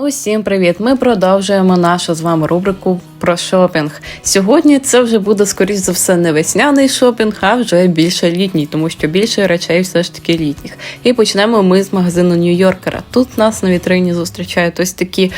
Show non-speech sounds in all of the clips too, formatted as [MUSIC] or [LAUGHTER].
Усім привіт! Ми продовжуємо нашу з вами рубрику про шопінг. Сьогодні це вже буде скоріш за все не весняний шопінг, а вже більше літній, тому що більше речей все ж таки літніх. І почнемо ми з магазину Нью-Йоркера. Тут нас на вітрині зустрічають ось такі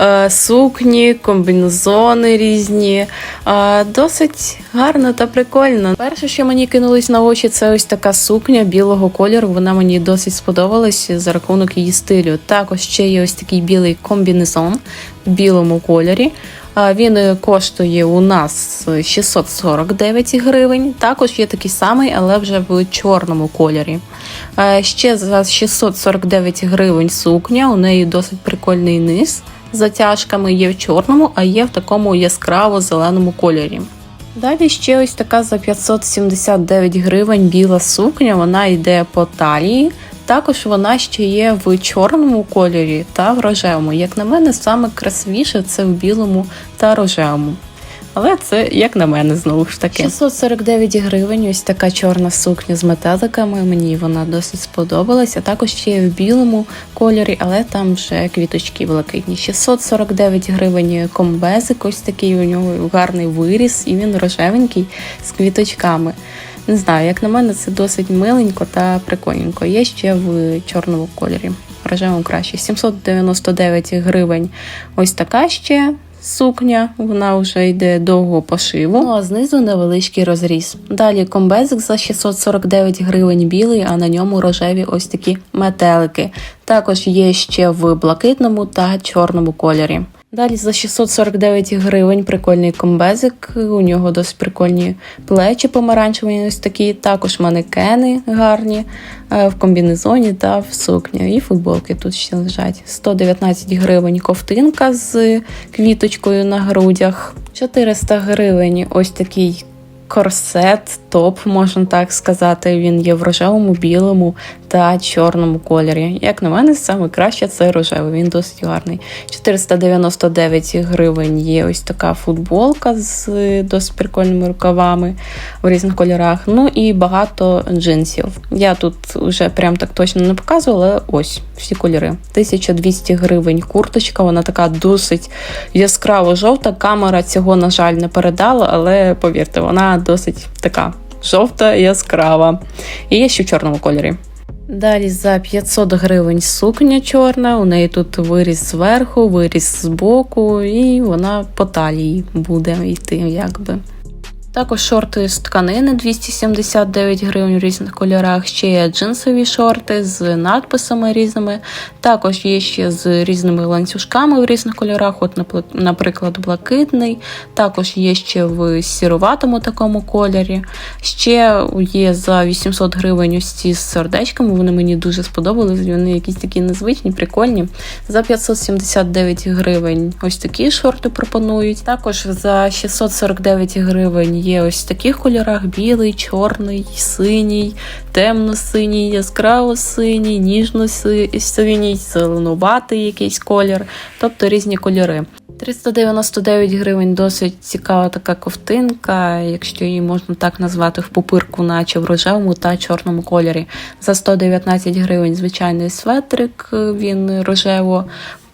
е, сукні, комбінезони різні. Е, досить гарно та прикольно. Перше, що мені кинулось на очі, це ось така сукня білого кольору. Вона мені досить сподобалась за рахунок її стилю. Також ще є ось такий білий комбінезон в білому кольорі. Він е, коштує у нас 649 гривень. Також є такий самий, але вже в чорному кольорі. Ще за 649 гривень сукня. У неї досить прикольний низ затяжками. Є в чорному, а є в такому яскраво-зеленому кольорі. Далі ще ось така за 579 гривень біла сукня. Вона йде по талії. Також вона ще є в чорному кольорі та в рожевому. Як на мене, саме красивіше це в білому та рожевому. Але це, як на мене, знову ж таки. 649 гривень, ось така чорна сукня з метеликами. Мені вона досить сподобалася. Також ще є в білому кольорі, але там вже квіточки блакитні. 649 гривень комбезик, ось такий у нього гарний виріс, і він рожевенький з квіточками. Не знаю, як на мене, це досить миленько та прикольненько. Є ще в чорному кольорі. Рожевому краще. 799 гривень. Ось така ще сукня, вона вже йде довго пошиву. Ну а знизу невеличкий розріз. Далі комбезик за 649 гривень білий, а на ньому рожеві ось такі метелики. Також є ще в блакитному та чорному кольорі. Далі за 649 гривень прикольний комбезик. У нього досить прикольні плечі помаранчеві, ось такі. Також манекени гарні е, в комбінезоні та в сукні. І футболки тут ще лежать. 119 гривень ковтинка з квіточкою на грудях. 400 гривень ось такий корсет, топ, можна так сказати. Він є в рожевому, білому та чорному кольорі. Як на мене, саме краще це рожевий, він досить гарний. 499 гривень є ось така футболка з досить прикольними рукавами в різних кольорах. Ну і багато джинсів. Я тут вже прям так точно не показувала, але ось всі кольори. 1200 гривень курточка, вона така досить яскраво жовта. Камера цього, на жаль, не передала, але повірте, вона досить така жовта, яскрава. І є ще в чорному кольорі. Далі за 500 гривень сукня чорна, у неї тут виріс зверху, виріс збоку, і вона по талії буде йти, якби. Також шорти з тканини 279 гривень в різних кольорах. Ще є джинсові шорти з надписами різними. Також є ще з різними ланцюжками в різних кольорах, от, наприклад, блакитний. Також є ще в сіруватому такому кольорі. Ще є за 800 гривень ось ці з сердечками. Вони мені дуже сподобались. Вони якісь такі незвичні, прикольні. За 579 гривень ось такі шорти пропонують. Також за 649 гривень є ось в таких кольорах: білий, чорний, синій, темно-синій, яскраво-синій, ніжно-синій, зеленуватий якийсь колір, тобто різні кольори. 399 гривень досить цікава така ковтинка, якщо її можна так назвати в пупирку, наче в рожевому та чорному кольорі. За 119 гривень звичайний светрик, він рожево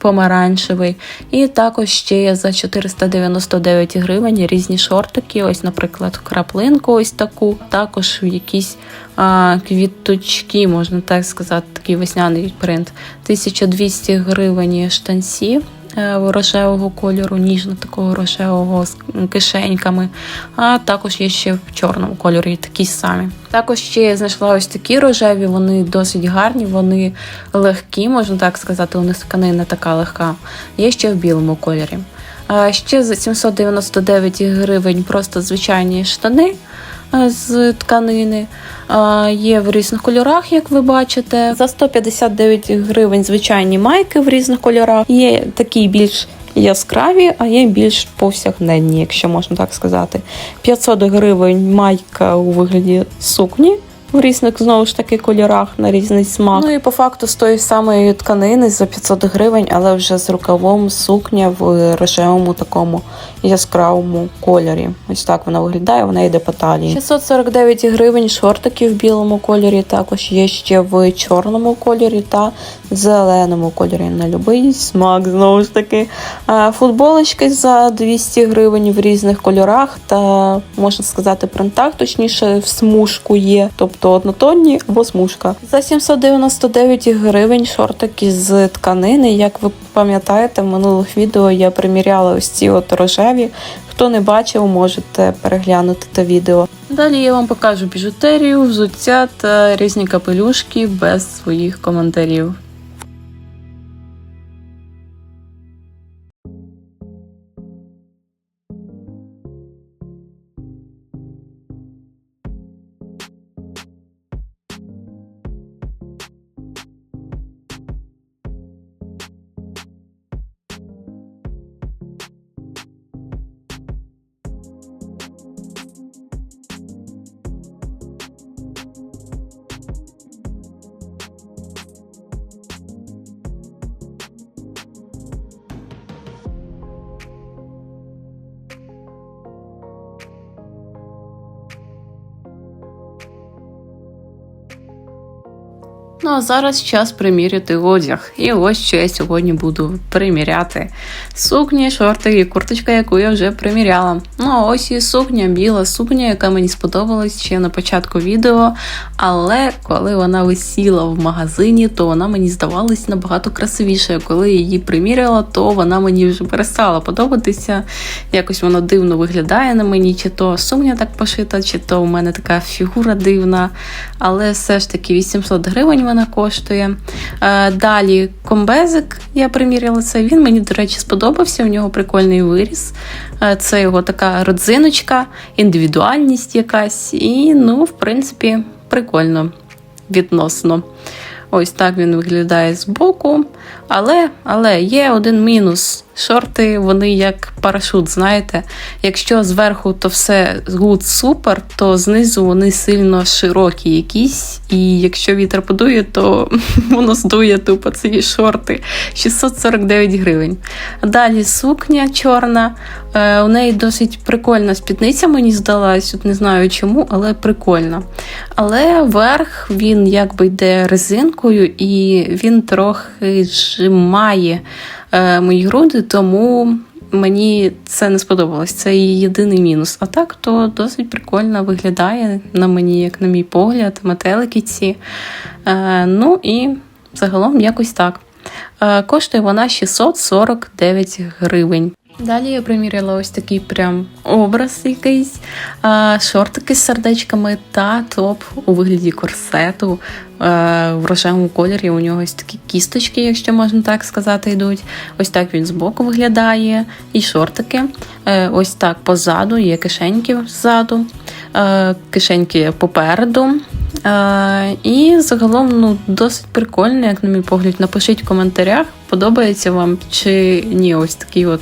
помаранчевий. І також ще є за 499 гривень різні шортики. Ось, наприклад, краплинку ось таку, також в якісь а, квіточки, можна так сказати, такий весняний принт. 1200 гривень штанці. Е, рожевого кольору, ніжно такого рожевого з кишеньками, а також є ще в чорному кольорі такі самі. Також ще знайшла ось такі рожеві, вони досить гарні, вони легкі, можна так сказати, у них тканина така легка. Є ще в білому кольорі. Ще за 799 гривень просто звичайні штани з тканини. Є в різних кольорах, як ви бачите. За 159 гривень звичайні майки в різних кольорах. Є такі більш яскраві, а є більш повсякденні, якщо можна так сказати. 500 гривень майка у вигляді сукні в різних знову ж таки кольорах на різний смак. Ну і по факту з тої самої тканини за 500 гривень, але вже з рукавом сукня в рожевому такому яскравому кольорі. Ось так вона виглядає, вона йде по талії. 649 гривень шортики в білому кольорі. Також є ще в чорному кольорі та зеленому кольорі. На любий смак знову ж таки. Футболочки за 200 гривень в різних кольорах та можна сказати принтах, точніше в смужку є, тобто однотонні або смужка. За 799 гривень шортики з тканини. Як ви пам'ятаєте, в минулих відео я приміряла ось ці от рожеві. Хто не бачив, можете переглянути те відео. Далі я вам покажу біжутерію, взуття та різні капелюшки без своїх коментарів. Зараз час приміряти одяг. І ось що я сьогодні буду приміряти. Сукні, шорти і курточка, яку я вже приміряла. Ну а ось і сукня, біла сукня, яка мені сподобалась ще на початку відео. Але коли вона висіла в магазині, то вона мені здавалась набагато красивішою. Коли її приміряла, то вона мені вже перестала подобатися. Якось воно дивно виглядає на мені, чи то сукня так пошита, чи то у мене така фігура дивна. Але все ж таки 800 гривень вона коштує. Е, Далі комбезик я приміряла це. Він мені, до речі, сподобався. У нього прикольний виріс. Е, Це його така родзиночка, індивідуальність якась. І, ну, в принципі, прикольно відносно. Ось так він виглядає збоку. Але але є один мінус. Шорти, вони як парашут, знаєте. Якщо зверху то все гуд супер, то знизу вони сильно широкі якісь. І якщо вітер подує, то [LAUGHS] воно здує тупо ці шорти 649 гривень. Далі сукня чорна. Е, У неї досить прикольна спідниця, мені здалась. От не знаю чому, але прикольна. Але верх він якби йде резинкою, і він трохи зжимає мої груди, тому мені це не сподобалось. Це її єдиний мінус. А так то досить прикольно виглядає на мені, як на мій погляд, метелики ці. Е, ну і загалом якось так. Е, коштує вона 649 гривень. Далі я приміряла ось такий прям образ якийсь, шортики з сердечками та топ у вигляді корсету. В рожевому кольорі у нього ось такі кісточки, якщо можна так сказати, йдуть. Ось так він збоку виглядає. І шортики. Е, ось так позаду, є кишеньки ззаду, е, кишеньки попереду. Е, і загалом ну, досить прикольно, як на мій погляд. Напишіть в коментарях, подобається вам чи ні, ось такий от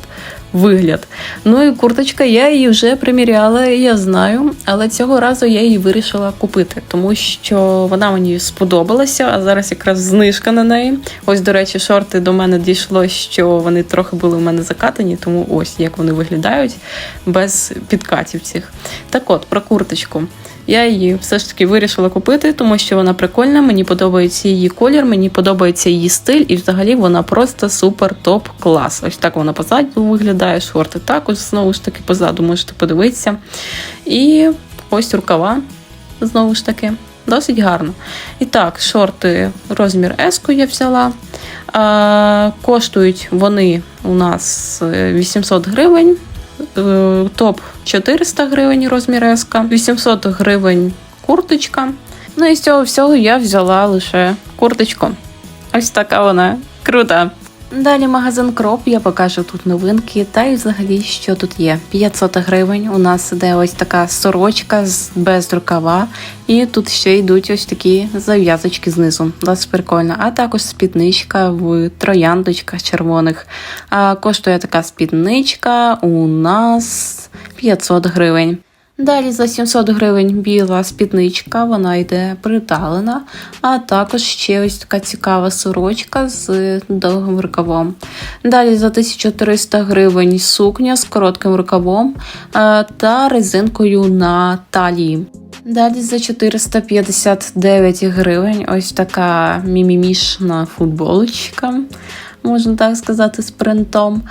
вигляд. Ну і курточка, я її вже приміряла, я знаю, але цього разу я її вирішила купити, тому що вона мені сподобалася, а зараз якраз знижка на неї. Ось, до речі, шорти до мене дійшло, що вони трохи були у мене закатані, тому ось як вони виглядають без підкатів цих. Так от, про курточку. Я її все ж таки вирішила купити, тому що вона прикольна, мені подобається її колір, мені подобається її стиль, і взагалі вона просто супер топ клас. Ось так вона позаду виглядає, шорти також знову ж таки позаду можете подивитися. І ось рукава, знову ж таки, досить гарно. І так, шорти розмір S я взяла. А, Коштують вони у нас 800 гривень. Е, топ 400 гривень розмір S, 800 гривень курточка. Ну і з цього всього я взяла лише курточку. Ось така вона крута. Далі магазин Кроп, я покажу тут новинки, та й взагалі, що тут є. 500 гривень. У нас іде ось така сорочка без рукава, і тут ще йдуть ось такі зав'язочки знизу. Досить прикольно. А також спідничка в трояндочках червоних. А Коштує така спідничка у нас 500 гривень. Далі за 700 гривень біла спідничка, вона йде приталена, а також ще ось така цікава сорочка з довгим рукавом. Далі за 1300 гривень сукня з коротким рукавом та резинкою на талії. Далі за 459 гривень ось така мімімішна футболочка. Можна так сказати, з принтом.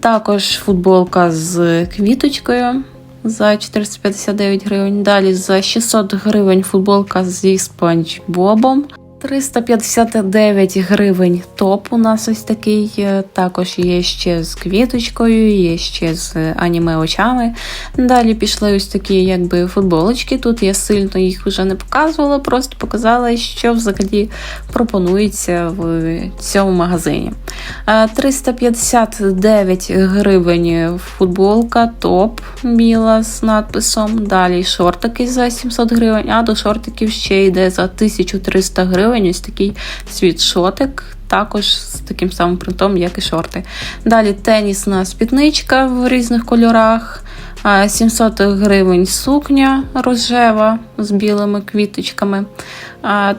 Також футболка з квіточкою за 459 гривень. Далі за 600 гривень футболка зі спанч Бобом. 359 гривень топ у нас ось такий. е, Також є ще з квіточкою, є ще з аніме очами. Далі пішли ось такі якби футболочки. Тут я сильно їх вже не показувала, просто показала, що взагалі пропонується в цьому магазині. Е, 359 гривень футболка, топ біла з надписом. Далі шортики за 700 гривень, а до шортиків ще йде за 1300 гривень. Ось такий світшотик. Також з таким самим принтом, як і шорти. Далі тенісна спідничка в різних кольорах. 700 гривень сукня рожева з білими квіточками.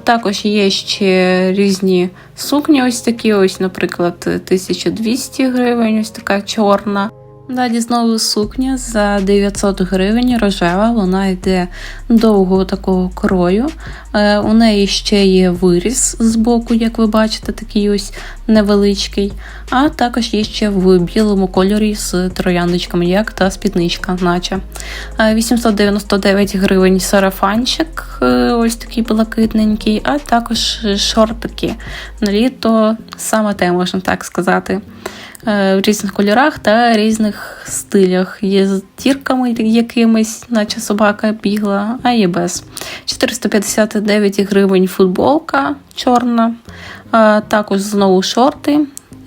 Також є ще різні сукні, ось такі, ось, наприклад, 1200 гривень, ось така чорна. Далі знову сукня за 900 гривень рожева, вона йде довгого такого крою. Е, у неї ще є виріз з боку, як ви бачите, такий ось невеличкий. А також є ще в білому кольорі з трояндочками, як та спідничка, наче. Е, 899 гривень сарафанчик, е, ось такий блакитненький, а також шортики на літо, саме те можна так сказати. Е, В різних кольорах та різних стилях. Є з тірками якимись, наче собака бігла, а є без. 459 гривень футболка чорна, також знову шорти.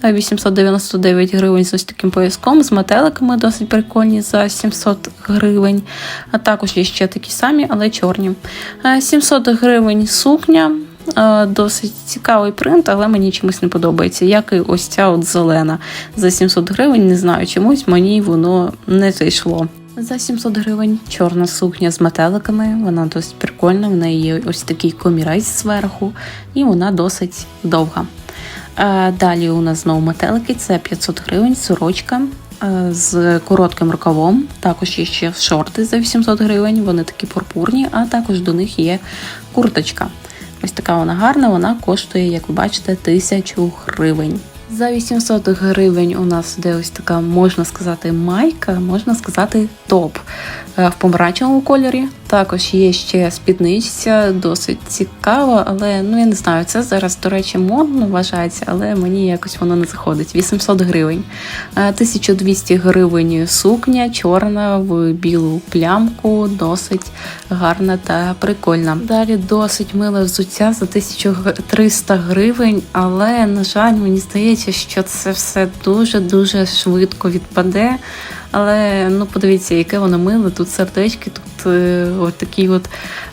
е, 899 гривень з ось таким пояском, з метеликами досить прикольні за 700 гривень. А також є ще такі самі, але чорні. Е, 700 гривень сукня. Е, Досить цікавий принт, але мені чомусь не подобається. Як і ось ця от зелена за 700 гривень, не знаю, чомусь мені воно не зайшло. За 700 гривень чорна сукня з метеликами, вона досить прикольна, в неї є ось такий комірець зверху, і вона досить довга. Е, Далі у нас знову метелики, це 500 гривень, сорочка е, з коротким рукавом. Також є ще шорти за 800 гривень, вони такі пурпурні, а також до них є курточка. Ось така вона гарна, вона коштує, як ви бачите, 1000 гривень. За 800 гривень у нас де ось така, можна сказати, майка, можна сказати, топ Е, в помаранчевому кольорі. Також є ще спідничця, досить цікава, але ну я не знаю, це зараз, до речі, модно вважається, але мені якось воно не заходить. 800 гривень. Е, 1200 гривень сукня, чорна в білу плямку, досить гарна та прикольна. Далі досить миле взуття за 1300 гривень, але, на жаль, мені здається, що це все дуже-дуже швидко відпаде. Але ну подивіться, яке воно миле. Тут сердечки, тут е, от такий от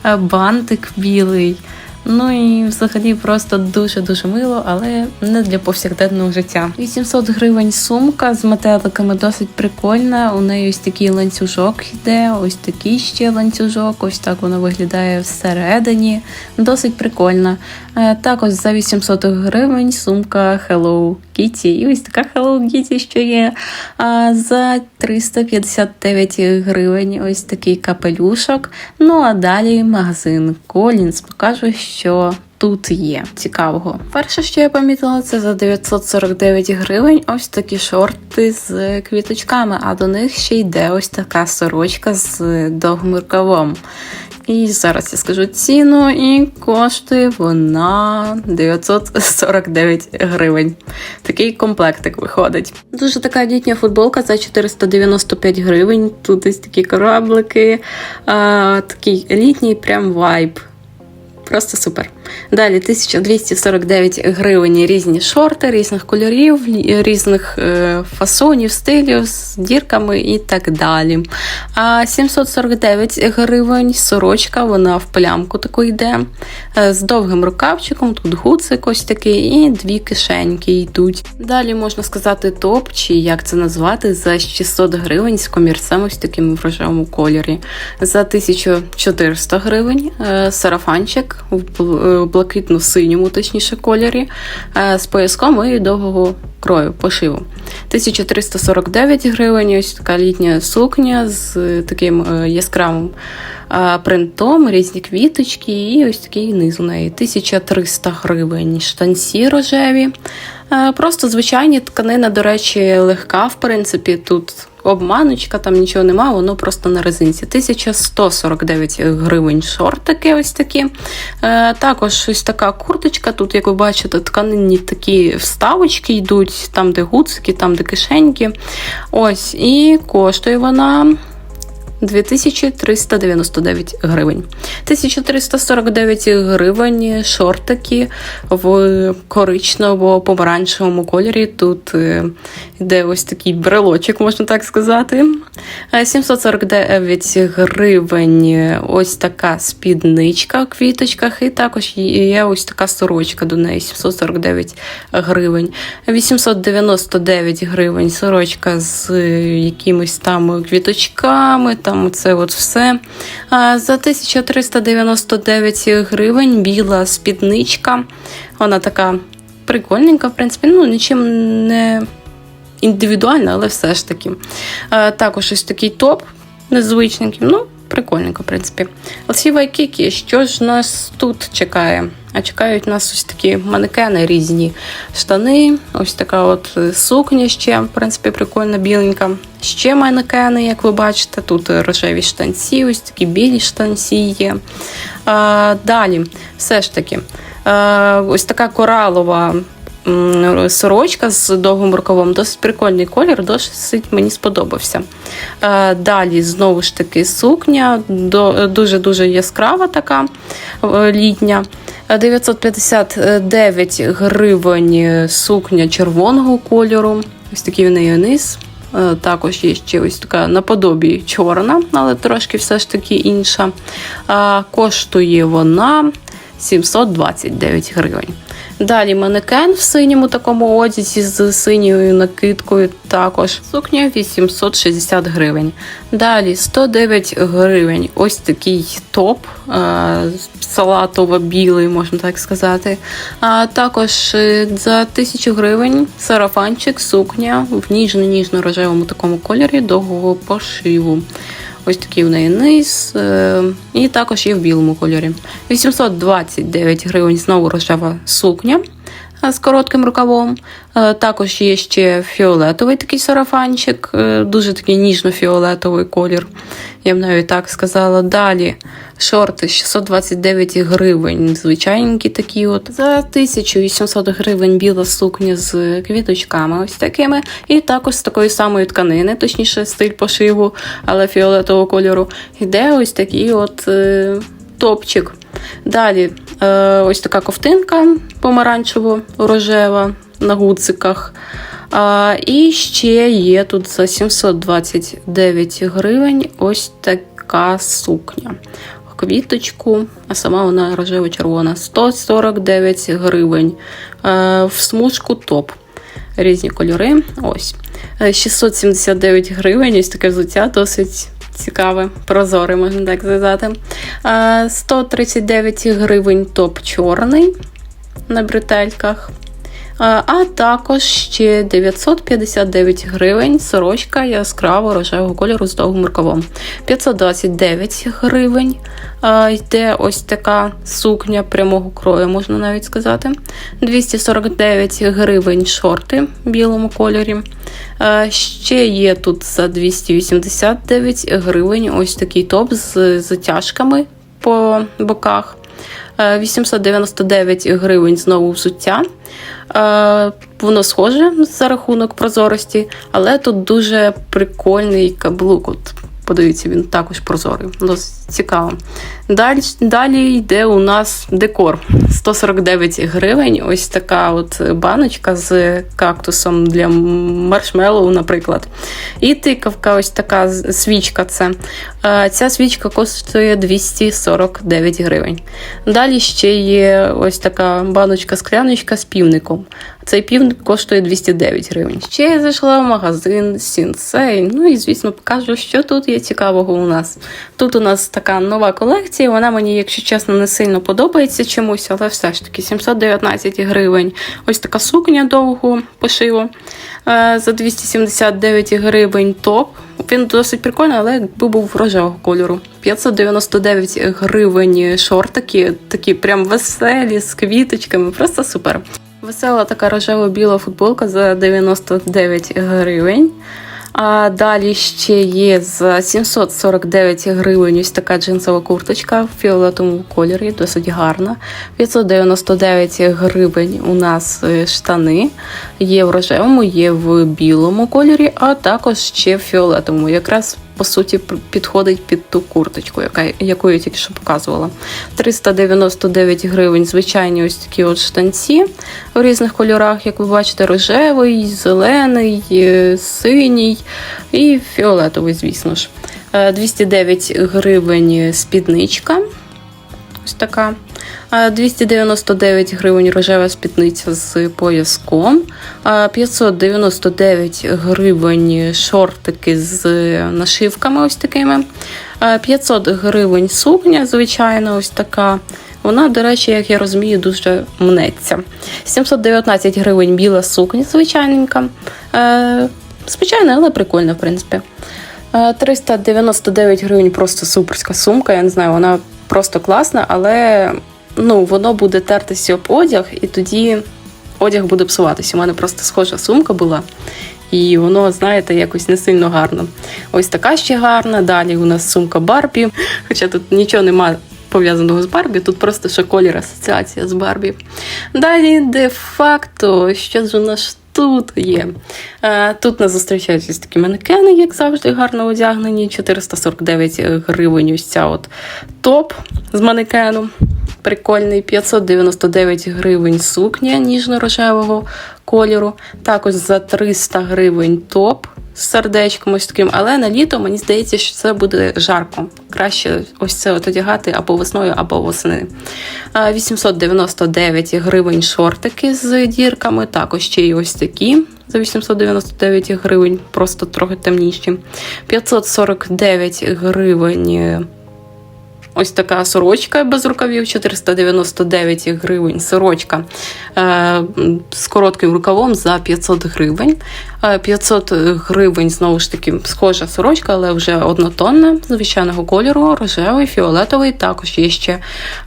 е, бантик білий. Ну і взагалі просто дуже-дуже мило, але не для повсякденного життя. 800 гривень сумка з метеликами досить прикольна. У неї ось такий ланцюжок йде, ось такий ще ланцюжок, ось так воно виглядає всередині. Досить прикольна. Е, Також за 800 гривень сумка Hello Kitty. І ось така Hello Kitty, що є. А за 359 гривень ось такий капелюшок. Ну а далі магазин Collins покажу, що тут є цікавого. Перше, що я помітила, це за 949 гривень ось такі шорти з квіточками, а до них ще йде ось така сорочка з довгим рукавом. І зараз я скажу ціну, і коштує вона 949 гривень. Такий комплектик виходить. Дуже така літня футболка за 495 гривень. Тут ось такі кораблики, а, такий літній прям вайб. Просто супер. Далі 1249 гривень різні шорти, різних кольорів, різних е, фасонів, стилів з дірками і так далі. А 749 гривень сорочка, вона в плямку таку йде. е, З довгим рукавчиком, тут гуцик ось такий, і дві кишеньки йдуть. Далі можна сказати топ, чи як це назвати, за 600 гривень з комірцем ось таким в рожевому кольорі. За 1400 гривень е, сарафанчик в е, блакитно-синьому, точніше, кольорі, е, з пояском і довгого крою пошиву. 1349 гривень, ось така літня сукня з е, таким яскравим принтом, різні квіточки, і ось такий низ у неї. 1300 гривень штанці рожеві. Просто звичайні тканина, до речі, легка, в принципі, тут. Обманочка, там нічого нема, воно просто на резинці. 1149 гривень шортики ось такі. Е, також ось така курточка. Тут, як ви бачите, тканинні такі вставочки йдуть, там, де гуцики, там, де кишеньки. Ось, і коштує вона 2399 гривень. 1349 гривень шортики в коричнево-помаранчевому кольорі. Тут е, йде ось такий брелочок, можна так сказати. Е, 749 гривень ось така спідничка в квіточках, і також є ось така сорочка до неї 749 гривень. 899 гривень сорочка з е, якимись там квіточками, там це от все. За 1399 гривень біла спідничка. Вона така прикольненька, в принципі, ну нічим не індивідуальна, але все ж таки. Також ось такий топ незвичненький. Ну, прикольненько, в принципі. Лсі Вайкікі, що ж нас тут чекає? А чекають нас ось такі манекени різні штани, ось така от сукня ще, в принципі, прикольна, біленька. Ще манекени, як ви бачите, тут рожеві штанці, ось такі білі штанці є. А, далі, все ж таки, а, ось така коралова сорочка з довгим рукавом. Досить прикольний колір, досить мені сподобався. Е, Далі знову ж таки сукня, дуже-дуже яскрава така е, літня. Е, 959 гривень сукня червоного кольору. Ось такий в неї низ. Е, Також є ще ось така наподобі чорна, але трошки все ж таки інша. Е, Коштує вона 729 гривень. Далі манекен в синьому такому одязі з синьою накидкою. Також сукня 860 гривень. Далі 109 гривень. Ось такий топ е, салатово-білий, можна так сказати. А також е, за 1000 гривень сарафанчик, сукня в ніжно-ніжно-рожевому такому кольорі довгого пошиву. Ось такий в неї низ. е, І також є в білому кольорі. 829 гривень знову рожева сукня з коротким рукавом. Е, Також є ще фіолетовий такий сарафанчик, е, дуже такий ніжно-фіолетовий колір. Я б навіть так сказала. Далі шорти 629 гривень, звичайненькі такі от. За 1800 гривень біла сукня з квіточками ось такими. І також з такої самої тканини, точніше стиль пошиву, але фіолетового кольору. Іде ось такий от е, топчик. Далі е, ось така ковтинка помаранчево-рожева на гудзиках. А, і ще є тут за 729 гривень ось така сукня. Квіточку, а сама вона рожево-червона. 149 гривень. Е, в смужку топ. Різні кольори. Ось. Е, 679 гривень. Ось таке взуття досить цікаве, прозоре, можна так сказати. Е, 139 гривень топ чорний на бретельках. А а також ще 959 гривень сорочка яскраво рожевого кольору з довгим рукавом. 529 гривень йде ось така сукня прямого крою, можна навіть сказати. 249 гривень шорти в білому кольорі. Ще є тут за 289 гривень ось такий топ з затяжками по боках. Е, 899 гривень знову взуття. Е, Воно схоже за рахунок прозорості, але тут дуже прикольний каблук. От Подивіться, він також прозорий. Досить цікаво. Далі, далі йде у нас декор. 149 гривень. Ось така от баночка з кактусом для маршмеллоу, наприклад. І тикавка, ось така свічка. Це. Ця свічка коштує 249 гривень. Далі ще є ось така баночка-скляночка з півником. Цей півник коштує 209 гривень. Ще я зайшла в магазин Сінсей. Ну і звісно покажу, що тут є цікавого у нас. Тут у нас така нова колекція. Вона мені, якщо чесно, не сильно подобається чомусь, але все ж таки 719 гривень. Ось така сукня довго пошиво. Е, За 279 гривень топ. Він досить прикольний, але якби був рожевого кольору. 599 гривень шортики, такі прям веселі, з квіточками, просто супер. Весела така рожево-біла футболка за 99 гривень. А далі ще є за 749 гривень ось така джинсова курточка в фіолетовому кольорі, досить гарна. 599 гривень у нас е, штани. Є в рожевому, є в білому кольорі, а також ще в фіолетовому. Якраз по суті підходить під ту курточку, яка, яку я тільки що показувала. 399 гривень звичайні ось такі от штанці в різних кольорах, як ви бачите, рожевий, зелений, е, синій і фіолетовий, звісно ж. Е, 209 гривень спідничка. Ось така. 299 гривень рожева спідниця з пояском. 599 гривень шортики з нашивками ось такими. 500 гривень сукня, звичайно, ось така. Вона, до речі, як я розумію, дуже мнеться. 719 гривень біла сукня, звичайненька. Звичайна, але прикольна, в принципі. Е, 399 гривень просто суперська сумка. Я не знаю, вона просто класна, але ну, воно буде тертися об одяг, і тоді одяг буде псуватися. У мене просто схожа сумка була. І воно, знаєте, якось не сильно гарно. Ось така ще гарна. Далі у нас сумка Барбі. Хоча тут нічого немає пов'язаного з Барбі, тут просто ще колір асоціація з Барбі. Далі, де-факто, що ж у нас тут є? Е, Тут нас зустрічають такі манекени, як завжди, гарно одягнені. 449 гривень. Ось ця от топ з манекену. Прикольний, 599 гривень сукня ніжно-рожевого кольору. Також за 300 гривень топ з сердечком ось таким. Але на літо мені здається, що це буде жарко. Краще ось це от одягати або весною, або восени. 899 гривень шортики з дірками. Також ще й ось такі. За 899 гривень, просто трохи темніші. 549 гривень Ось така сорочка без рукавів, 499 гривень. Сорочка е, з коротким рукавом за 500 гривень. Е, 500 гривень, знову ж таки, схожа сорочка, але вже однотонна, звичайного кольору, рожевий, фіолетовий. Також є ще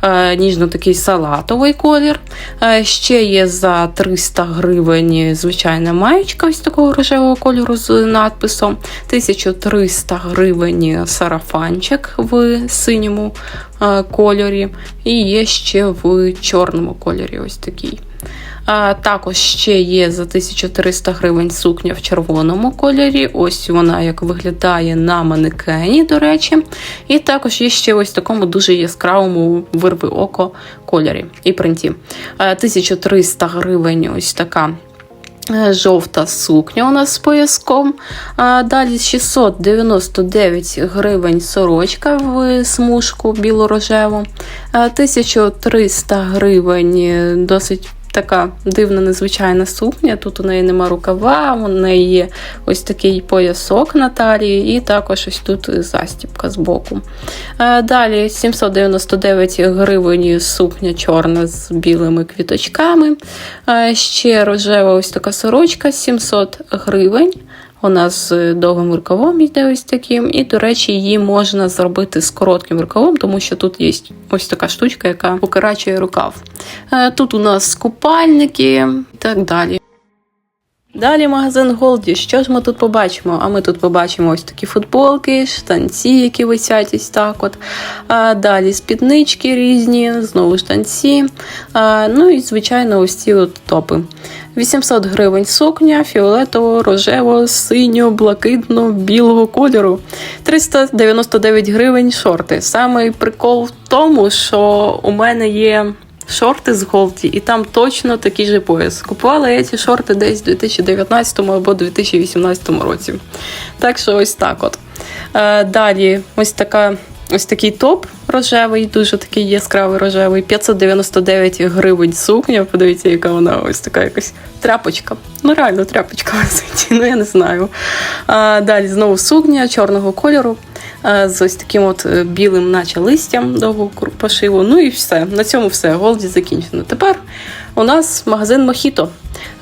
е, ніжно такий салатовий колір. Е, ще є за 300 гривень звичайна маєчка ось такого рожевого кольору з надписом. 1300 гривень сарафанчик в синьому е, кольорі. І є ще в чорному кольорі ось такий. Також ще є за 1300 гривень сукня в червоному кольорі. Ось вона як виглядає на манекені, до речі. І також є ще ось такому дуже яскравому вирви око кольорі і принті. 1300 гривень ось така. Е, Жовта сукня у нас з пояском. Далі 699 гривень сорочка в смужку біло-рожеву. 1300 гривень е, досить така дивна, незвичайна сукня. Тут у неї нема рукава, у неї є ось такий поясок на талії, і також ось тут застібка з боку. Е, Далі 799 гривень сукня чорна з білими квіточками. Е, Ще рожева ось така сорочка 700 гривень. Вона з довгим рукавом йде ось таким. І, до речі, її можна зробити з коротким рукавом, тому що тут є ось така штучка, яка покорачує рукав. Е, Тут у нас купальники і так далі. Далі магазин Голді. Що ж ми тут побачимо? А ми тут побачимо ось такі футболки, штанці, які висять ось так. от. А далі спіднички різні, знову штанці. А, ну і, звичайно, ось ці от топи. 800 гривень сукня фіолетового, рожевого, синього, блакитного, білого кольору. 399 гривень шорти. Самий прикол в тому, що у мене є шорти з Голді, і там точно такий же пояс. Купувала я ці шорти десь у 2019 або 2018 році. Так що ось так от. Е, Далі, ось така. Ось такий топ рожевий, дуже такий яскравий рожевий. 599 гривень сукня. Подивіться, яка вона ось така якась тряпочка. Ну, реально, тряпочка [LAUGHS] висить. Ну, я не знаю. А, далі знову сукня чорного кольору. а, З ось таким от е, білим, наче листям довго пошиву. Ну і все. На цьому все. Голді закінчено. Тепер у нас магазин Мохіто.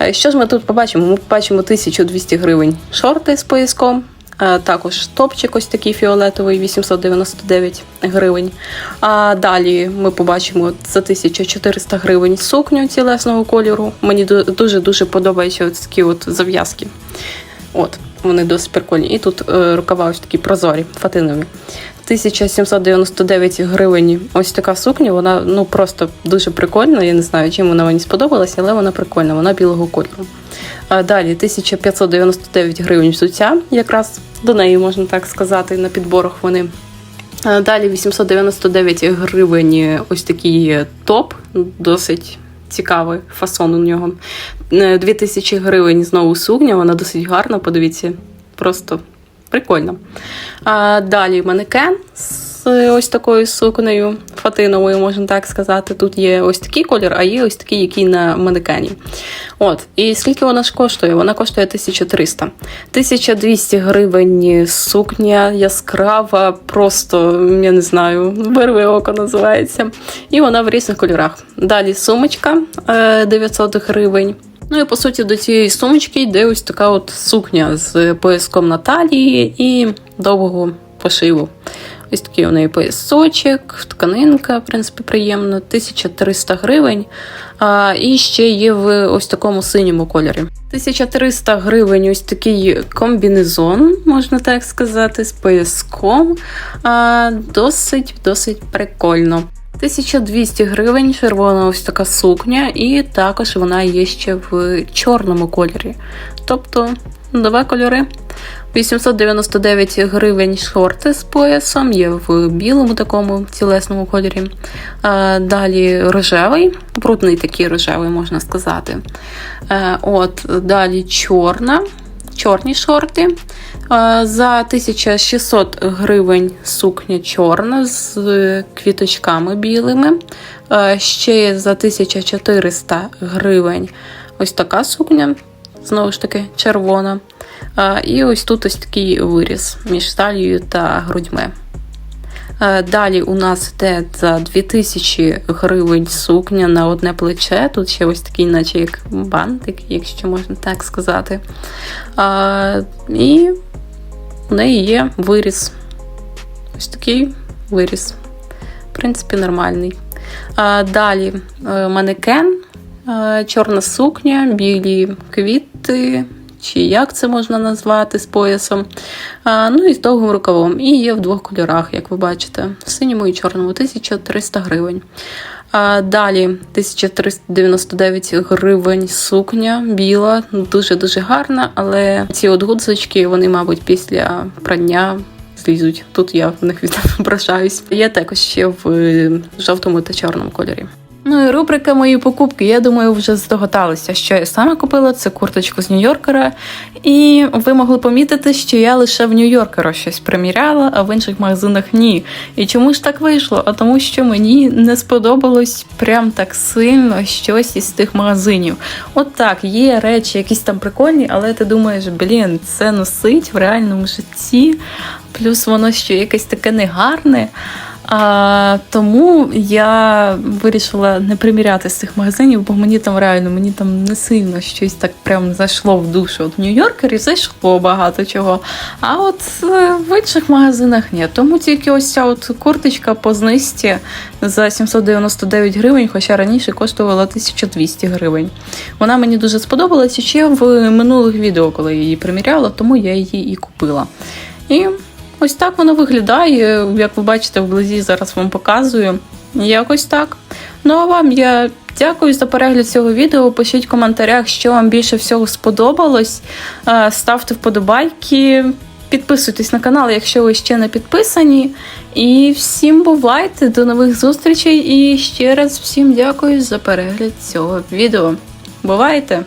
Е, Що ж ми тут побачимо? Ми побачимо 1200 гривень шорти з пояском. Е, Також топчик ось такий фіолетовий, 899 гривень. А далі ми побачимо за 1400 гривень сукню тілесного кольору. Мені дуже-дуже подобаються ось такі от зав'язки. От, вони досить прикольні. І тут е, рукава ось такі прозорі, фатинові. 1799 гривень ось така сукня, вона ну просто дуже прикольна. Я не знаю, чим вона мені сподобалася, але вона прикольна, вона білого кольору. А далі 1599 гривень взуття, якраз до неї можна так сказати, на підборах вони. А Далі 899 гривень ось такий топ, досить цікавий фасон у нього. Е, 2000 гривень знову сукня, вона досить гарна, подивіться, просто прикольно. А далі манекен з ось такою сукнею фатиновою, можна так сказати. Тут є ось такий колір, а є ось такий, який на манекені. От, і скільки вона ж коштує? Вона коштує 1300. 1200 гривень сукня яскрава, просто я не знаю, вирви око називається. І вона в різних кольорах. Далі сумочка е, 900 гривень. Ну і по суті до цієї сумочки йде ось така от сукня з пояском на талії і довгого пошиву. Ось такий у неї поясочок, тканинка, в принципі, приємно, 1300 гривень. А, і ще є в ось такому синьому кольорі. 1300 гривень ось такий комбінезон, можна так сказати, з пояском. А, досить, досить прикольно. 1200 гривень червона ось така сукня, і також вона є ще в чорному кольорі. Тобто два кольори. 899 гривень шорти з поясом, є в білому такому тілесному кольорі. Далі рожевий, брудний такий рожевий, можна сказати. Е, От, Далі чорна, чорні шорти. Е, За 1600 гривень сукня чорна з квіточками білими. Е, Ще за 1400 гривень ось така сукня, знову ж таки, червона. Е, І ось тут ось такий виріз між талією та грудьми. Е, Далі у нас йде за 2000 гривень сукня на одне плече. Тут ще ось такий, наче як бантик, якщо можна так сказати. А, І у неї є виріз. Ось такий виріз. В принципі, нормальний. А, Далі е, манекен, е, чорна сукня, білі квіти. Чи як це можна назвати з поясом. Ну і з довгим рукавом. І є в двох кольорах, як ви бачите, в синьому і чорному 1300 гривень. А, далі 1399 гривень сукня біла, дуже-дуже гарна, але ці от гудзички, вони, мабуть, після прання злізуть. Тут я в них [LAUGHS] відображаюсь. Є також ще в е, жовтому та чорному кольорі. Ну і рубрика мої покупки. Я думаю, вже здогадалися, що я саме купила це курточку з Нью-Йоркера. І ви могли помітити, що я лише в Нью-Йоркера щось приміряла, а в інших магазинах ні. І чому ж так вийшло? А тому, що мені не сподобалось прям так сильно щось із тих магазинів. От так, є речі, якісь там прикольні, але ти думаєш, блін, це носить в реальному житті. Плюс воно ще якесь таке негарне. А, тому я вирішила не приміряти з цих магазинів, бо мені там реально мені там не сильно щось так прям зайшло в душу. От в Нью-Йоркері зайшло багато чого. А от е, в інших магазинах ні. Тому тільки ось ця от курточка по знижці за 799 гривень, хоча раніше коштувала 1200 гривень. Вона мені дуже сподобалася ще в минулих відео, коли я її приміряла, тому я її і купила. І Ось так воно виглядає. Як ви бачите, вблизі зараз вам показую. Якось так. Ну а вам я дякую за перегляд цього відео. Пишіть в коментарях, що вам більше всього сподобалось. Е, Ставте вподобайки, підписуйтесь на канал, якщо ви ще не підписані. І всім бувайте, до нових зустрічей. І ще раз всім дякую за перегляд цього відео. Бувайте!